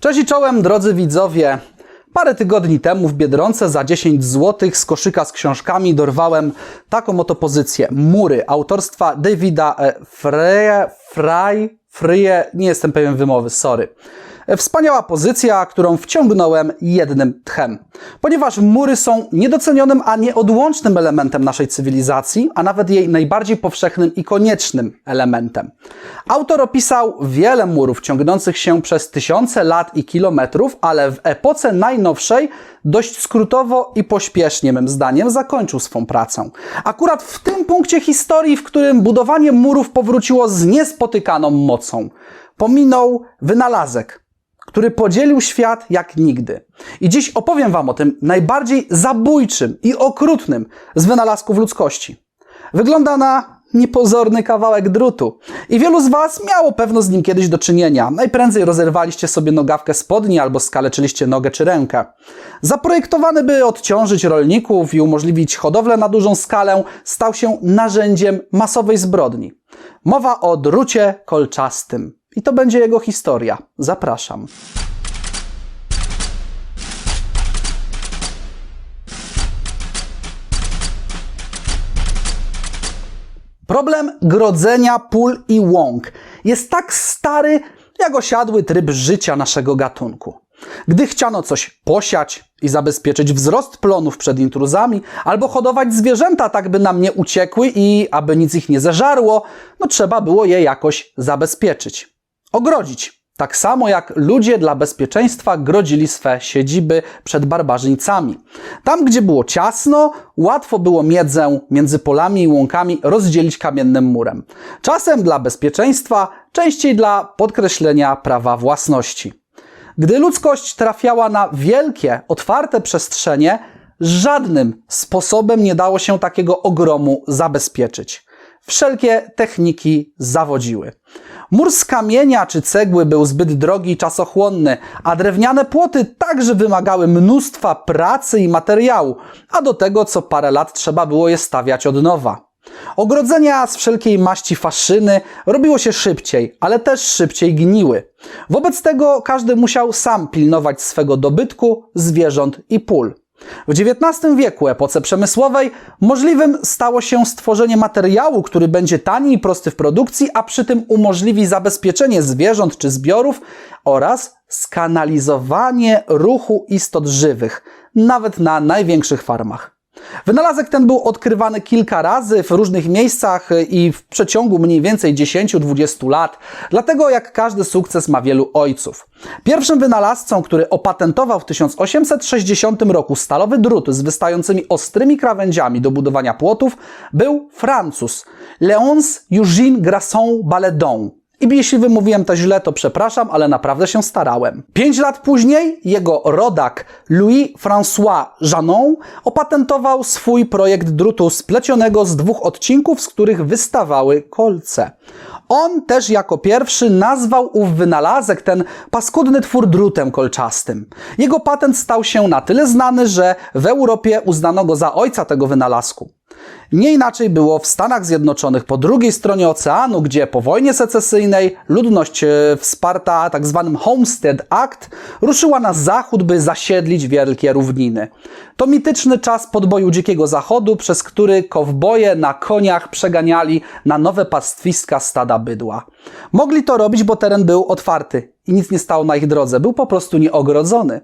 Cześć i czołem, drodzy widzowie. Parę tygodni temu w Biedronce za 10 zł z koszyka z książkami dorwałem taką oto pozycję. Mury autorstwa Davida e, Freya, Fry, Frye, nie jestem pewien wymowy, sorry. Wspaniała pozycja, którą wciągnąłem jednym tchem. Ponieważ mury są niedocenionym, a nieodłącznym elementem naszej cywilizacji, a nawet jej najbardziej powszechnym i koniecznym elementem. Autor opisał wiele murów ciągnących się przez tysiące lat i kilometrów, ale w epoce najnowszej dość skrótowo i pośpiesznie, mym zdaniem, zakończył swą pracę. Akurat w tym punkcie historii, w którym budowanie murów powróciło z niespotykaną mocą, pominął wynalazek, który podzielił świat jak nigdy. I dziś opowiem Wam o tym najbardziej zabójczym i okrutnym z wynalazków ludzkości. Wygląda na niepozorny kawałek drutu. I wielu z Was miało pewno z nim kiedyś do czynienia. Najprędzej rozerwaliście sobie nogawkę spodni albo skaleczyliście nogę czy rękę. Zaprojektowany, by odciążyć rolników i umożliwić hodowlę na dużą skalę, stał się narzędziem masowej zbrodni. Mowa o drucie kolczastym. I to będzie jego historia. Zapraszam. Problem grodzenia pól i łąk jest tak stary, jak osiadły tryb życia naszego gatunku. Gdy chciano coś posiać i zabezpieczyć wzrost plonów przed intruzami, albo hodować zwierzęta tak, by nam nie uciekły i aby nic ich nie zeżarło, no trzeba było je jakoś zabezpieczyć. Ogrodzić. Tak samo jak ludzie dla bezpieczeństwa grodzili swe siedziby przed barbarzyńcami. Tam, gdzie było ciasno, łatwo było miedzę między polami i łąkami rozdzielić kamiennym murem. Czasem dla bezpieczeństwa, częściej dla podkreślenia prawa własności. Gdy ludzkość trafiała na wielkie, otwarte przestrzenie, żadnym sposobem nie dało się takiego ogromu zabezpieczyć. Wszelkie techniki zawodziły. Mur z kamienia czy cegły był zbyt drogi i czasochłonny, a drewniane płoty także wymagały mnóstwa pracy i materiału, a do tego co parę lat trzeba było je stawiać od nowa. Ogrodzenia z wszelkiej maści faszyny robiło się szybciej, ale też szybciej gniły. Wobec tego każdy musiał sam pilnować swego dobytku, zwierząt i pól. W XIX wieku, epoce przemysłowej, możliwym stało się stworzenie materiału, który będzie tani i prosty w produkcji, a przy tym umożliwi zabezpieczenie zwierząt czy zbiorów oraz skanalizowanie ruchu istot żywych, nawet na największych farmach. Wynalazek ten był odkrywany kilka razy w różnych miejscach i w przeciągu mniej więcej 10-20 lat, dlatego jak każdy sukces ma wielu ojców. Pierwszym wynalazcą, który opatentował w 1860 roku stalowy drut z wystającymi ostrymi krawędziami do budowania płotów, był Francuz Léonce Eugène Grasson Baledon. I jeśli wymówiłem to źle, to przepraszam, ale naprawdę się starałem. Pięć lat później jego rodak Louis-François Janon opatentował swój projekt drutu splecionego z dwóch odcinków, z których wystawały kolce. On też jako pierwszy nazwał ów wynalazek, ten paskudny twór drutem kolczastym. Jego patent stał się na tyle znany, że w Europie uznano go za ojca tego wynalazku. Nie inaczej było w Stanach Zjednoczonych po drugiej stronie oceanu, gdzie po wojnie secesyjnej ludność e, wsparta tzw. Homestead Act ruszyła na zachód, by zasiedlić wielkie równiny. To mityczny czas podboju Dzikiego Zachodu, przez który kowboje na koniach przeganiali na nowe pastwiska stada bydła. Mogli to robić, bo teren był otwarty i nic nie stało na ich drodze. Był po prostu nieogrodzony.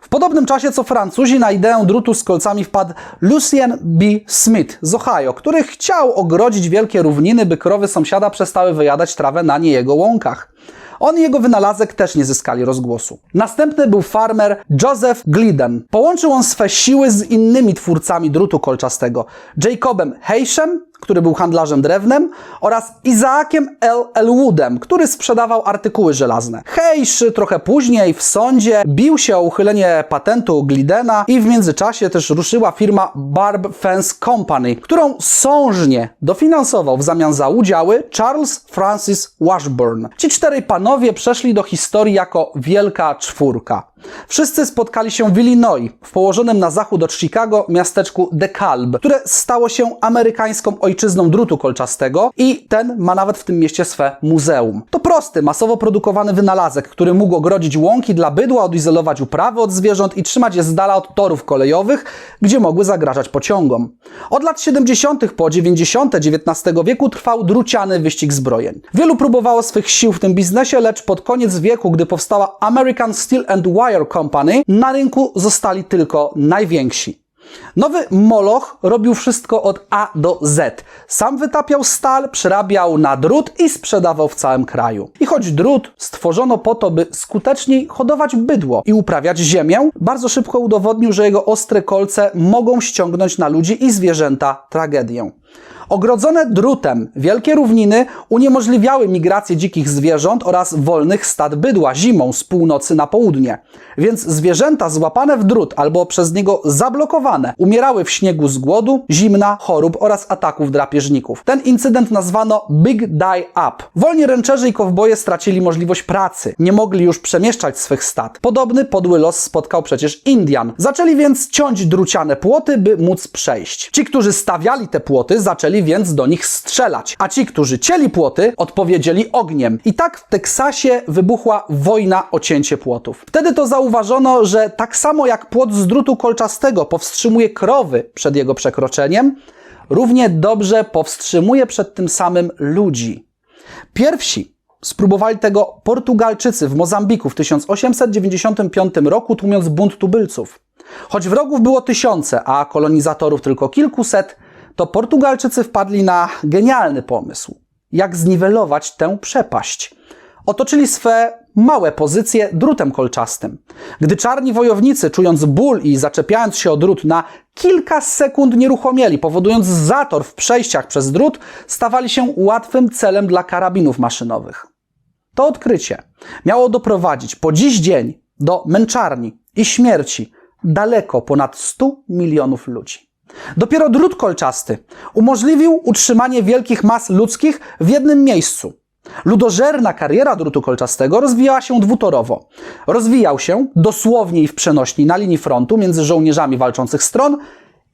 W podobnym czasie co Francuzi na ideę drutu z kolcami wpadł Lucien B. Smith z Ohio, który chciał ogrodzić wielkie równiny, by krowy sąsiada przestały wyjadać trawę na nie jego łąkach. On i jego wynalazek też nie zyskali rozgłosu. Następny był farmer Joseph Glidden. Połączył on swe siły z innymi twórcami drutu kolczastego. Jacobem Heyshem, który był handlarzem drewnem, oraz Izaakiem L. Elwoodem, który sprzedawał artykuły żelazne. Heisz trochę później w sądzie bił się o uchylenie patentu Glidena i w międzyczasie też ruszyła firma Barb Fence Company, którą sążnie dofinansował w zamian za udziały Charles Francis Washburn. Ci panowie przeszli do historii jako Wielka Czwórka. Wszyscy spotkali się w Illinois, w położonym na zachód od Chicago miasteczku DeKalb, które stało się amerykańską ojczyzną drutu kolczastego i ten ma nawet w tym mieście swe muzeum. To prosty, masowo produkowany wynalazek, który mógł ogrodzić łąki dla bydła, odizolować uprawy od zwierząt i trzymać je z dala od torów kolejowych, gdzie mogły zagrażać pociągom. Od lat 70. po 90. XIX wieku trwał druciany wyścig zbrojeń. Wielu próbowało swych sił w tym biznesie, lecz pod koniec wieku, gdy powstała American Steel and Wire Company, na rynku zostali tylko najwięksi. Nowy Moloch robił wszystko od A do Z. Sam wytapiał stal, przerabiał na drut i sprzedawał w całym kraju. I choć drut stworzono po to, by skuteczniej hodować bydło i uprawiać ziemię, bardzo szybko udowodnił, że jego ostre kolce mogą ściągnąć na ludzi i zwierzęta tragedię. Ogrodzone drutem wielkie równiny uniemożliwiały migrację dzikich zwierząt oraz wolnych stad bydła zimą z północy na południe. Więc zwierzęta złapane w drut albo przez niego zablokowane umierały w śniegu z głodu, zimna, chorób oraz ataków drapieżników. Ten incydent nazwano Big Die Up. Wolni ręczerzy i kowboje stracili możliwość pracy. Nie mogli już przemieszczać swych stad. Podobny podły los spotkał przecież Indian. Zaczęli więc ciąć druciane płoty, by móc przejść. Ci, którzy stawiali te płoty, zaczęli więc do nich strzelać, a ci, którzy cieli płoty, odpowiedzieli ogniem. I tak w Teksasie wybuchła wojna o cięcie płotów. Wtedy to zauważono, że tak samo jak płot z drutu kolczastego powstrzymuje krowy przed jego przekroczeniem, równie dobrze powstrzymuje przed tym samym ludzi. Pierwsi spróbowali tego Portugalczycy w Mozambiku w 1895 roku, tłumiąc bunt tubylców. Choć wrogów było tysiące, a kolonizatorów tylko kilkuset, to Portugalczycy wpadli na genialny pomysł. Jak zniwelować tę przepaść? Otoczyli swe małe pozycje drutem kolczastym. Gdy czarni wojownicy, czując ból i zaczepiając się o drut, na kilka sekund nieruchomieli, powodując zator w przejściach przez drut, stawali się łatwym celem dla karabinów maszynowych. To odkrycie miało doprowadzić po dziś dzień do męczarni i śmierci daleko ponad 100 milionów ludzi. Dopiero drut kolczasty umożliwił utrzymanie wielkich mas ludzkich w jednym miejscu. Ludożerna kariera drutu kolczastego rozwijała się dwutorowo. Rozwijał się dosłownie i w przenośni na linii frontu między żołnierzami walczących stron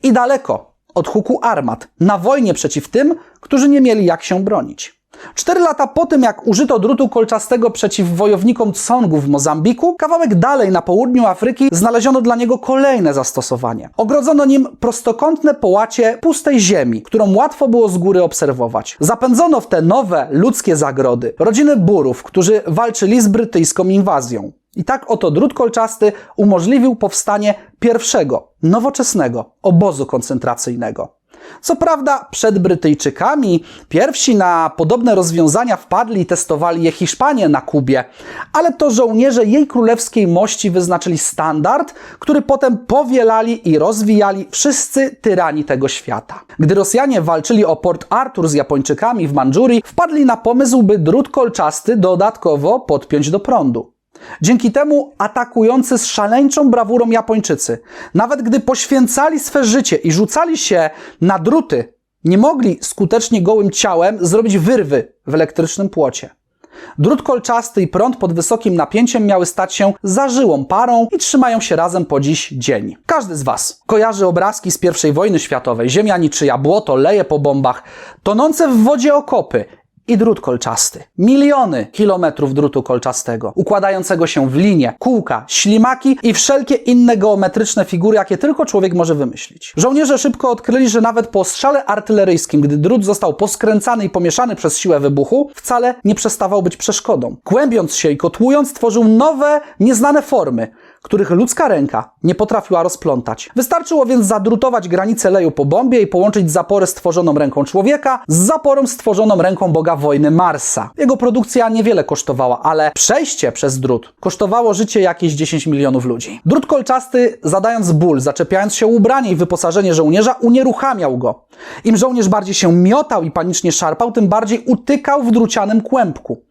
i daleko od huku armat na wojnie przeciw tym, którzy nie mieli jak się bronić. Cztery lata po tym, jak użyto drutu kolczastego przeciw wojownikom Tsongów w Mozambiku, kawałek dalej na południu Afryki znaleziono dla niego kolejne zastosowanie. Ogrodzono nim prostokątne połacie pustej ziemi, którą łatwo było z góry obserwować. Zapędzono w te nowe ludzkie zagrody rodziny Burów, którzy walczyli z brytyjską inwazją. I tak oto drut kolczasty umożliwił powstanie pierwszego, nowoczesnego obozu koncentracyjnego. Co prawda, przed Brytyjczykami pierwsi na podobne rozwiązania wpadli i testowali je Hiszpanie na Kubie, ale to żołnierze jej królewskiej mości wyznaczyli standard, który potem powielali i rozwijali wszyscy tyrani tego świata. Gdy Rosjanie walczyli o Port Arthur z Japończykami w Mandżurii, wpadli na pomysł, by drut kolczasty dodatkowo podpiąć do prądu. Dzięki temu atakujący z szaleńczą brawurą Japończycy, nawet gdy poświęcali swe życie i rzucali się na druty, nie mogli skutecznie gołym ciałem zrobić wyrwy w elektrycznym płocie. Drut kolczasty i prąd pod wysokim napięciem miały stać się zażyłą parą i trzymają się razem po dziś dzień. Każdy z Was kojarzy obrazki z I wojny światowej. Ziemia niczyja, błoto leje po bombach, tonące w wodzie okopy i drut kolczasty. Miliony kilometrów drutu kolczastego, układającego się w linie, kółka, ślimaki i wszelkie inne geometryczne figury, jakie tylko człowiek może wymyślić. Żołnierze szybko odkryli, że nawet po strzale artyleryjskim, gdy drut został poskręcany i pomieszany przez siłę wybuchu, wcale nie przestawał być przeszkodą. Kłębiąc się i kotłując, tworzył nowe, nieznane formy, których ludzka ręka nie potrafiła rozplątać. Wystarczyło więc zadrutować granicę leju po bombie i połączyć zaporę stworzoną ręką człowieka z zaporą stworzoną ręką boga wojny Marsa. Jego produkcja niewiele kosztowała, ale przejście przez drut kosztowało życie jakieś 10 milionów ludzi. Drut kolczasty, zadając ból, zaczepiając się ubranie i wyposażenie żołnierza, unieruchamiał go. Im żołnierz bardziej się miotał i panicznie szarpał, tym bardziej utykał w drucianym kłębku.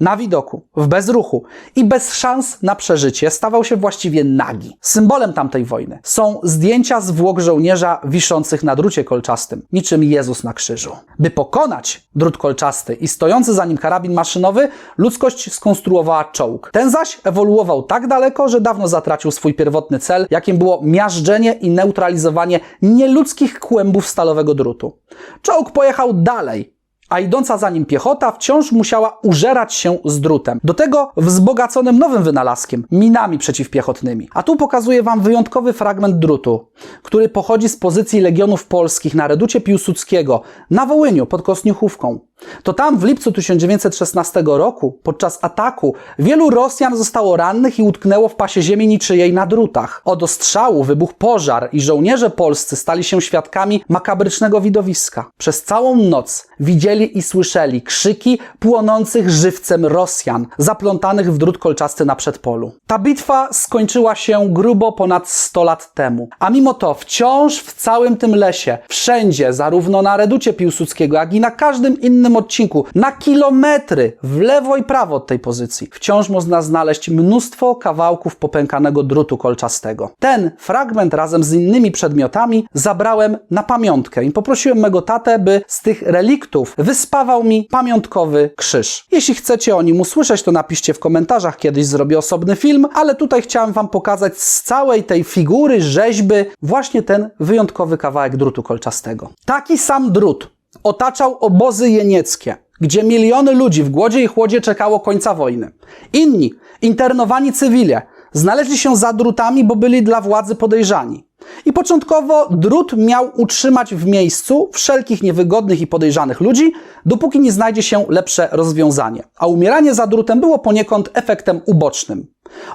Na widoku, w bezruchu i bez szans na przeżycie stawał się właściwie nagi. Symbolem tamtej wojny są zdjęcia zwłok żołnierza wiszących na drucie kolczastym, niczym Jezus na krzyżu. By pokonać drut kolczasty i stojący za nim karabin maszynowy, ludzkość skonstruowała czołg. Ten zaś ewoluował tak daleko, że dawno zatracił swój pierwotny cel, jakim było miażdżenie i neutralizowanie nieludzkich kłębów stalowego drutu. Czołg pojechał dalej, a idąca za nim piechota wciąż musiała użerać się z drutem. Do tego wzbogaconym nowym wynalazkiem minami przeciwpiechotnymi. A tu pokazuję Wam wyjątkowy fragment drutu, który pochodzi z pozycji Legionów Polskich na reducie Piłsudskiego na Wołyniu pod Kosniuchówką. To tam w lipcu 1916 roku, podczas ataku, wielu Rosjan zostało rannych i utknęło w pasie ziemi niczyjej na drutach. Od ostrzału wybuchł pożar i żołnierze polscy stali się świadkami makabrycznego widowiska. Przez całą noc widzieli i słyszeli krzyki płonących żywcem Rosjan, zaplątanych w drut kolczasty na przedpolu. Ta bitwa skończyła się grubo ponad 100 lat temu, a mimo to wciąż w całym tym lesie, wszędzie, zarówno na reducie Piłsudskiego, jak i na każdym innym odcinku, na kilometry w lewo i prawo od tej pozycji, wciąż można znaleźć mnóstwo kawałków popękanego drutu kolczastego. Ten fragment razem z innymi przedmiotami zabrałem na pamiątkę i poprosiłem mego tatę, by z tych reliktów wyspawał mi pamiątkowy krzyż. Jeśli chcecie o nim usłyszeć, to napiszcie w komentarzach, kiedyś zrobię osobny film, ale tutaj chciałem Wam pokazać z całej tej figury, rzeźby, właśnie ten wyjątkowy kawałek drutu kolczastego. Taki sam drut otaczał obozy jenieckie, gdzie miliony ludzi w głodzie i chłodzie czekało końca wojny. Inni, internowani cywile, znaleźli się za drutami, bo byli dla władzy podejrzani. I początkowo drut miał utrzymać w miejscu wszelkich niewygodnych i podejrzanych ludzi, dopóki nie znajdzie się lepsze rozwiązanie. A umieranie za drutem było poniekąd efektem ubocznym.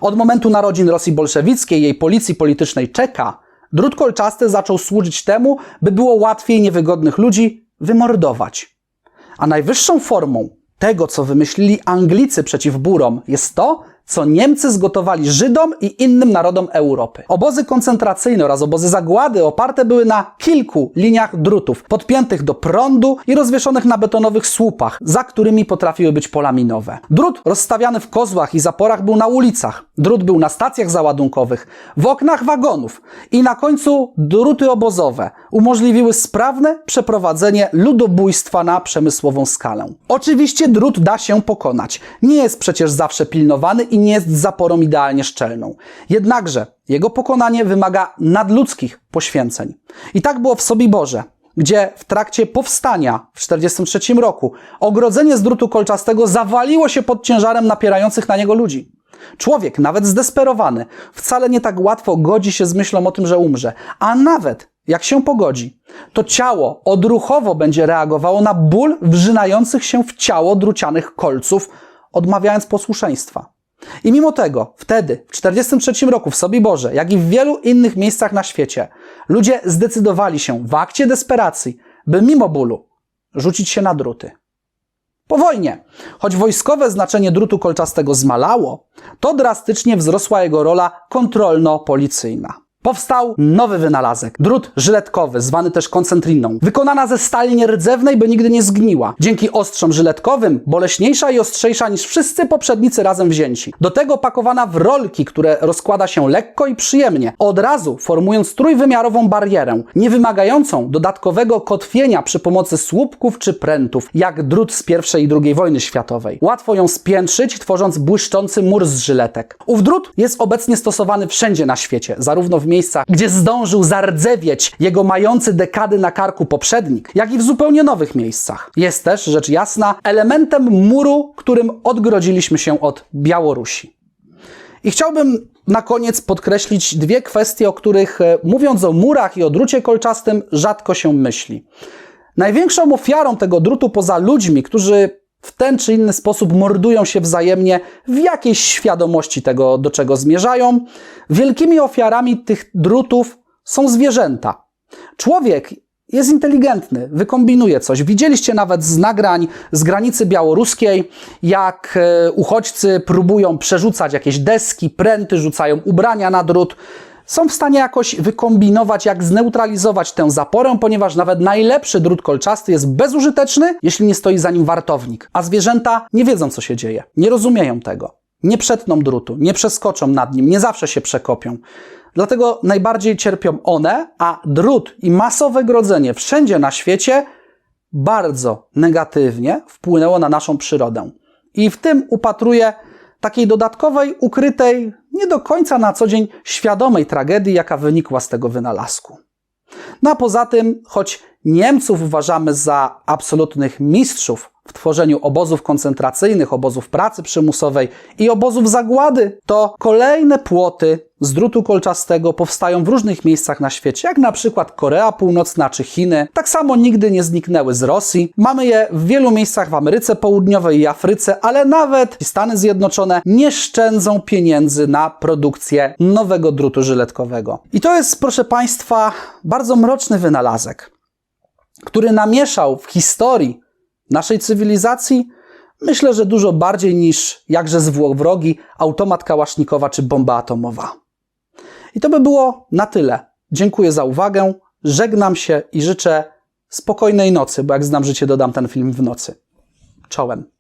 Od momentu narodzin Rosji bolszewickiej, jej policji politycznej czeka, drut kolczasty zaczął służyć temu, by było łatwiej niewygodnych ludzi wymordować. A najwyższą formą tego, co wymyślili Anglicy przeciw Burom, jest to, co Niemcy zgotowali Żydom i innym narodom Europy. Obozy koncentracyjne oraz obozy zagłady oparte były na kilku liniach drutów, podpiętych do prądu i rozwieszonych na betonowych słupach, za którymi potrafiły być pola minowe. Drut rozstawiany w kozłach i zaporach był na ulicach. Drut był na stacjach załadunkowych, w oknach wagonów i na końcu druty obozowe umożliwiły sprawne przeprowadzenie ludobójstwa na przemysłową skalę. Oczywiście drut da się pokonać. Nie jest przecież zawsze pilnowany i nie jest zaporą idealnie szczelną. Jednakże jego pokonanie wymaga nadludzkich poświęceń. I tak było w Sobiborze, gdzie w trakcie powstania w 1943 roku ogrodzenie z drutu kolczastego zawaliło się pod ciężarem napierających na niego ludzi. Człowiek, nawet zdesperowany, wcale nie tak łatwo godzi się z myślą o tym, że umrze, a nawet jak się pogodzi, to ciało odruchowo będzie reagowało na ból wrzynających się w ciało drucianych kolców, odmawiając posłuszeństwa. I mimo tego, wtedy, w 1943 roku w Sobiborze, jak i w wielu innych miejscach na świecie, ludzie zdecydowali się w akcie desperacji, by mimo bólu rzucić się na druty. Po wojnie, choć wojskowe znaczenie drutu kolczastego zmalało, to drastycznie wzrosła jego rola kontrolno-policyjna. Powstał nowy wynalazek, drut żyletkowy, zwany też koncentriną. Wykonana ze stali nierdzewnej, by nigdy nie zgniła. Dzięki ostrzom żyletkowym boleśniejsza i ostrzejsza niż wszyscy poprzednicy razem wzięci. Do tego pakowana w rolki, które rozkłada się lekko i przyjemnie, od razu formując trójwymiarową barierę, nie wymagającą dodatkowego kotwienia przy pomocy słupków czy prętów, jak drut z I i II wojny światowej. Łatwo ją spiętrzyć, tworząc błyszczący mur z żyletek. Ów drut jest obecnie stosowany wszędzie na świecie, zarówno w miejscach, gdzie zdążył zardzewieć jego mający dekady na karku poprzednik, jak i w zupełnie nowych miejscach. Jest też, rzecz jasna, elementem muru, którym odgrodziliśmy się od Białorusi. I chciałbym na koniec podkreślić dwie kwestie, o których e, mówiąc o murach i o drucie kolczastym rzadko się myśli. Największą ofiarą tego drutu poza ludźmi, którzy w ten czy inny sposób mordują się wzajemnie w jakiejś świadomości tego, do czego zmierzają. Wielkimi ofiarami tych drutów są zwierzęta. Człowiek jest inteligentny, wykombinuje coś. Widzieliście nawet z nagrań z granicy białoruskiej, jak e, uchodźcy próbują przerzucać jakieś deski, pręty, rzucają ubrania na drut. Są w stanie jakoś wykombinować, jak zneutralizować tę zaporę, ponieważ nawet najlepszy drut kolczasty jest bezużyteczny, jeśli nie stoi za nim wartownik. A zwierzęta nie wiedzą, co się dzieje, nie rozumieją tego. Nie przetną drutu, nie przeskoczą nad nim, nie zawsze się przekopią. Dlatego najbardziej cierpią one, a drut i masowe grodzenie wszędzie na świecie bardzo negatywnie wpłynęło na naszą przyrodę. I w tym upatruję takiej dodatkowej, ukrytej, nie do końca na co dzień świadomej tragedii, jaka wynikła z tego wynalazku. No a poza tym, choć Niemców uważamy za absolutnych mistrzów w tworzeniu obozów koncentracyjnych, obozów pracy przymusowej i obozów zagłady, to kolejne płoty z drutu kolczastego powstają w różnych miejscach na świecie, jak na przykład Korea Północna czy Chiny. Tak samo nigdy nie zniknęły z Rosji. Mamy je w wielu miejscach w Ameryce Południowej i Afryce, ale nawet Stany Zjednoczone nie szczędzą pieniędzy na produkcję nowego drutu żyletkowego. I to jest, proszę Państwa, bardzo mroczny wynalazek, który namieszał w historii naszej cywilizacji, myślę, że dużo bardziej niż jakże złowrogi automat kałasznikowa czy bomba atomowa. I to by było na tyle. Dziękuję za uwagę, żegnam się i życzę spokojnej nocy, bo jak znam życie, dodam ten film w nocy. Czołem.